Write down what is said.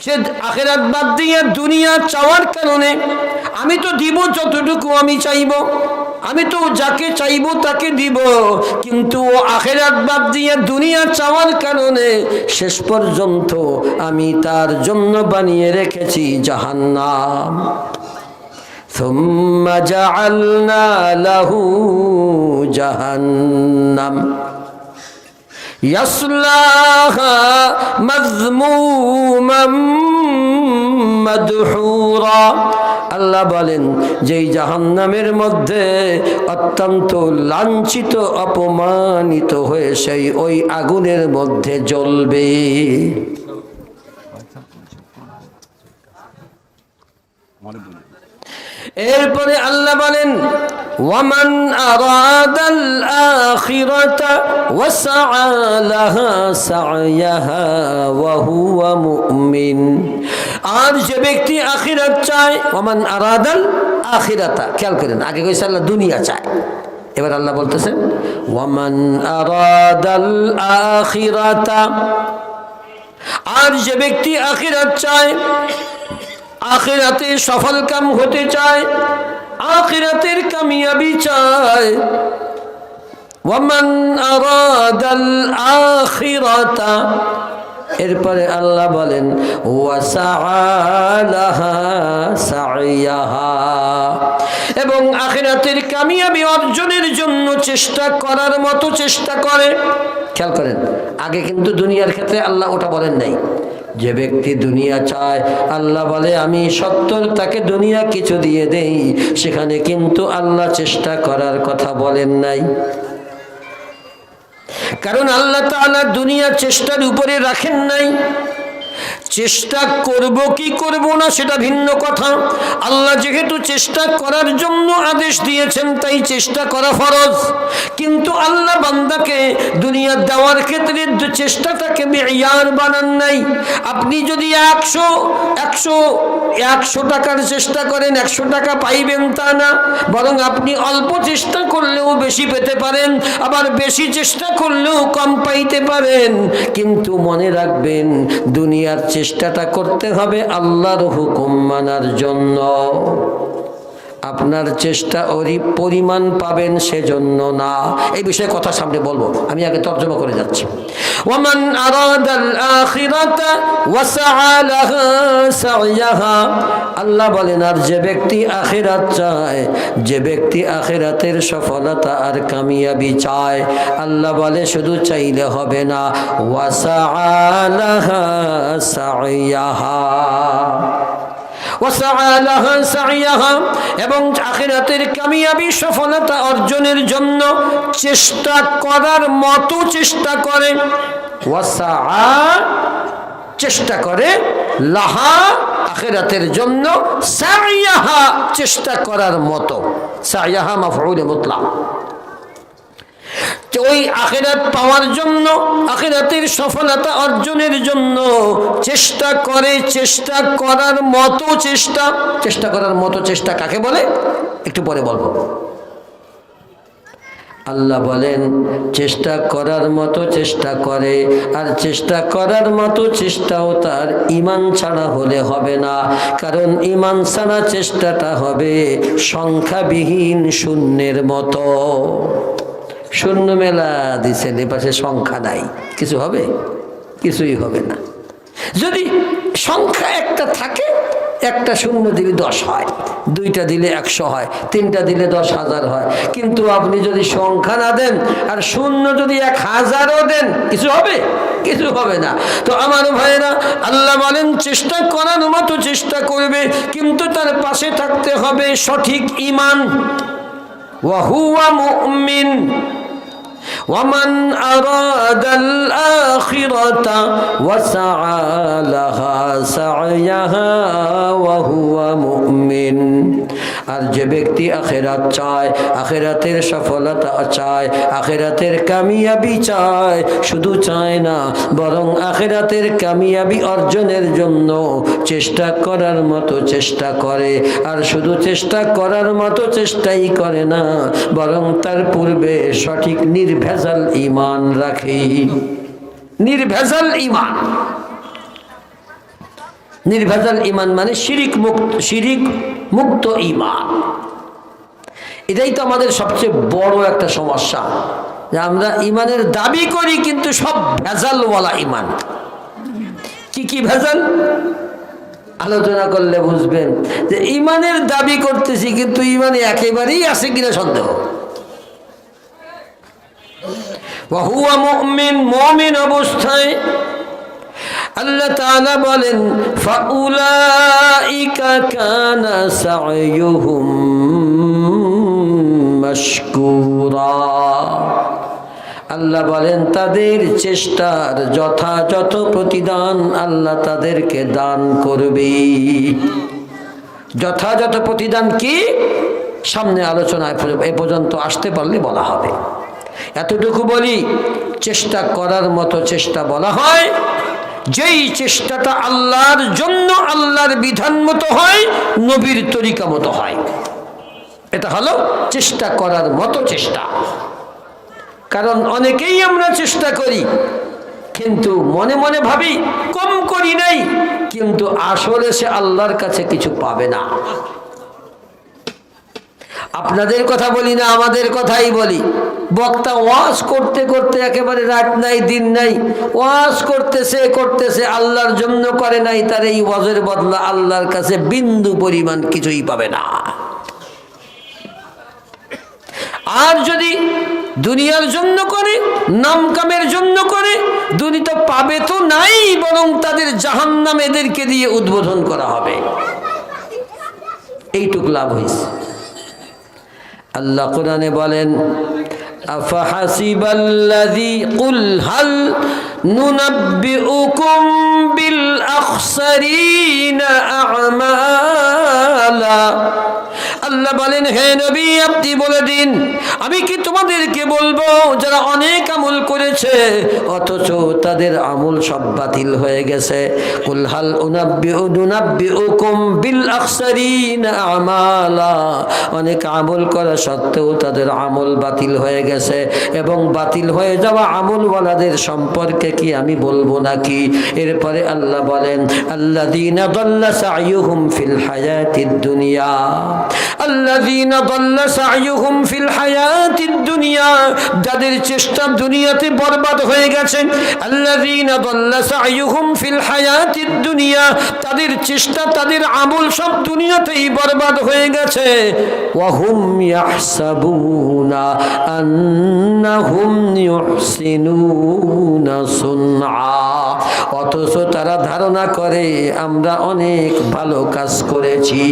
সে আখেরাত বাদ দিয়ে দুনিয়া চাওয়ার কারণে আমি তো দিব যতটুকু আমি চাইব আমি তো যাকে চাইব তাকে দিব কিন্তু ও আখেরাত বাদ দিয়ে দুনিয়া চাওয়ার কারণে শেষ পর্যন্ত আমি তার জন্য বানিয়ে রেখেছি জাহান্নাম ثم جعلنا له جهنم يصلاها مذموما আল্লাহ বলেন, যেই জাহান্নামের মধ্যে অত্যন্ত লাঞ্ছিত, অপমানিত হয়ে সেই ওই আগুনের মধ্যে জ্বলবে। এরপরে আল্লাহ বলেন আরাদাল আখিরাতা ওয়াসআ লাহা সা'য়াহা ওয়া হুয়া মুমিন আর যে ব্যক্তি আখিরাত চায় ওয়ামান আরাদাল আখিরাতা খেয়াল করেন, আগে কইছে আল্লাহ দুনিয়া চায়। এবার আল্লাহ বলতেছেন ওয়ামান আরাদাল আখিরাতা আর যে ব্যক্তি আখিরাত চায়, আখিরাতে সফল কাম হতে চায় আখিরাতের কামিয়াবি চায়। ওয়ামান আরাদাল আখিরাতা। এরপরে আল্লাহ বলেন এবং আখিরাতের কামিয়াবি অর্জনের জন্য চেষ্টা করার মতো চেষ্টা করে। খেয়াল করেন, আগে কিন্তু দুনিয়ার ক্ষেত্রে আল্লাহ ওটা বলেন নাই। যে ব্যক্তি দুনিয়া চায়, আল্লাহ বলে, আমি সত্তর তাকে দুনিয়া কিছু দিয়ে দেই। সেখানে কিন্তু আল্লাহ চেষ্টা করার কথা বলেন নাই। কারণ আল্লাহ তালা দুনিয়ার চেষ্টার উপরে রাখেন নাই। চেষ্টা করব, কি করব না সেটা ভিন্ন কথা। আল্লাহ যেহেতু চেষ্টা করার জন্য আদেশ দিয়েছেন, তাই চেষ্টা করা ফরজ। কিন্তু আল্লাহ বান্দাকে দুনিয়া দেওয়ার ক্ষেত্রে চেষ্টাটাকে মেয়ার বানান নাই। আপনি যদি একশো একশো একশো টাকার চেষ্টা করেন, একশো টাকা পাইবেন তা না, বরং আপনি অল্প চেষ্টা করলেও বেশি পেতে পারেন, আবার বেশি চেষ্টা করলেও কম পাইতে পারেন। কিন্তু মনে রাখবেন, দুনিয়ার চেষ্টাটা করতে হবে আল্লাহর হুকুম মানার জন্য। আপনার চেষ্টা ওরই পরিমাণ পাবেন সেজন্য না। এই বিষয়ে কথা সামনে বলব। আমি আগে তর্জমা করে যাচ্ছি। ওমান আল্লাহ বলেন, আর যে ব্যক্তি আখেরাত চায়, যে ব্যক্তি আখেরাতের সফলতা আর কামিয়াবি চায়, আল্লাহ বলে, শুধু চাইলে হবে না। ওয়াসা আলাহা সাইয়াহা। এবং আখিরাতের কামিয়াবি সফলতা অর্জনের জন্য চেষ্টা করার মতো চেষ্টা করে। চেষ্টা করে। লাহা, আখিরাতের জন্য চেষ্টা করার মতো। সাইয়াহা মাফউল মুতলাক যে ওই আখেরাত পাওয়ার জন্য, আখেরাতের সফলতা অর্জনের জন্য চেষ্টা করে, চেষ্টা করার মতো চেষ্টা চেষ্টা করার মতো চেষ্টা কাকে বলে? একটু পরে বলব। আল্লাহ বলেন, চেষ্টা করার মতো চেষ্টা করে, আর চেষ্টা করার মতো চেষ্টাও তার ইমান ছাড়া হলে হবে না। কারণ ইমান ছাড়া চেষ্টাটা হবে সংখ্যাবিহীন শূন্যের মতো। শূন্য মেলা দিচ্ছেন এপাশে সংখ্যা নাই। কিছু হবে? কিছুই হবে না। যদি সংখ্যা একটা থাকে, একটা শূন্য দিলে দশ হয়, দুইটা দিলে একশো হয়, তিনটা দিলে দশ হাজার হয়। কিন্তু আপনি যদি সংখ্যা না দেন, আর শূন্য যদি এক হাজারও দেন, কিছু হবে? কিছু হবে না। তো আমার ভাইয়েরা, আল্লাহ বলেন, চেষ্টা করার মতো চেষ্টা করবে, কিন্তু তার পাশে থাকতে হবে সঠিক ইমান। ওয়াহুয়া মুমিন। ومن أراد الآخرة وسعى لها سعيها وهو مؤمن. আর যে ব্যক্তি আখেরাত চায়, আখেরাতের সফলতা চায়, আখেরাতের কামিয়াবি চায়, শুধু চায় না, বরং আখেরাতের কামিয়াবি অর্জনের জন্য চেষ্টা করার মতো চেষ্টা করে। আর শুধু চেষ্টা করার মতো চেষ্টাই করে না, বরং তার পূর্বে সঠিক নির্ভেজাল ইমান রাখে। নির্ভেজাল ইমান নির্ভেজাল ইমান মানে শিরিক মুক্ত শিরিক মুক্ত ইমান। এটাই তো আমাদের সবচেয়ে বড় একটা সমস্যা, যে আমরা ইমানের দাবি করি কিন্তু সব ভেজালওয়ালা ইমান। কি কি ভেজাল? আলোচনা করলে বুঝবেন যে ইমানের দাবি করতেছি কিন্তু ইমানে একেবারেই আছে কিনা সন্দেহ। মুমিন অবস্থায় আল্লাহ বলেন মাশকুরা। আল্লাহ বলেন, তাদের চেষ্টার যথাযথ প্রতিদান আল্লাহ তাদেরকে দান করবে। যথাযথ প্রতিদান কি? সামনে আলোচনায় এ পর্যন্ত আসতে পারলে বলা হবে। এতটুকু বলি, চেষ্টা করার মতো চেষ্টা বলা হয়। যেই চেষ্টাটা আল্লাহর জন্য আল্লাহর বিধান মতো হয়, নবীর তরিকা মতো হয়। এটা হলো চেষ্টা করার মতো চেষ্টা। কারণ অনেকেই আমরা চেষ্টা করি, কিন্তু মনে মনে ভাবি, কম করি নাই, কিন্তু আসলে সে আল্লাহর কাছে কিছু পাবে না। আপনাদের কথা বলি না, আমাদের কথাই বলি। বক্তা ওয়াজ করতে করতে একেবারে রাত নাই, দিন নাই। ওয়াজ করতেছে করতেছে, আল্লাহর জন্য করে নাই, তার এই ওয়াজের বদলা আল্লাহর কাছে বিন্দু পরিমাণ কিছুই পাবে না। আর যদি দুনিয়ার জন্য করে নাম কামের জন্য করে দুনিয়া পাবে তো নাই, বরং তাদের জাহান্নাম এদেরকে দিয়ে উদ্বোধন করা হবে। এইটুক লাভ হয়েছে। আল্লাহ কোরআনে বলেন আফাহাসিবাল্লাযী কুল হাল নুনাব্বিউকুম বিল আখসারিনা আমালা আল্লাহ বলেন, হে নবী, আপনি বলে দিন, আমি কি তোমাদেরকে বলব, যারা অনেক আমল করেছে, অথচ তাদের আমল সব বাতিল হয়ে গেছে? কুলহাল বিল আমালা। অনেক আমল করা সত্ত্বেও তাদের আমল বাতিল হয়ে গেছে, এবং বাতিল হয়ে যাওয়া আমলওয়ালাদের সম্পর্কে কি আমি বলব নাকি? এরপরে আল্লাহ বলেন আল্লাহ দিন ফিল হায়াতিদ দুনিয়া। আল্লাযীনা দাল্লা সাইয়ুহুম ফিল দুনিয়া, যাদের চেষ্টা দুনিয়াতে বরবাদ হয়ে গেছে, আল্লাযীনা দাল্লা সাইয়ুহুম ফিল দুনিয়া, তাদের চেষ্টা, তাদের আমল সব দুনিয়াতেই বরবাদ হয়ে গেছে। ওয়াহুম ইয়াহসাবুনা আন্নাহুম ইউহসিনুনা সুনআ, অথচ তারা ধারণা করে, আমরা অনেক ভালো কাজ করেছি।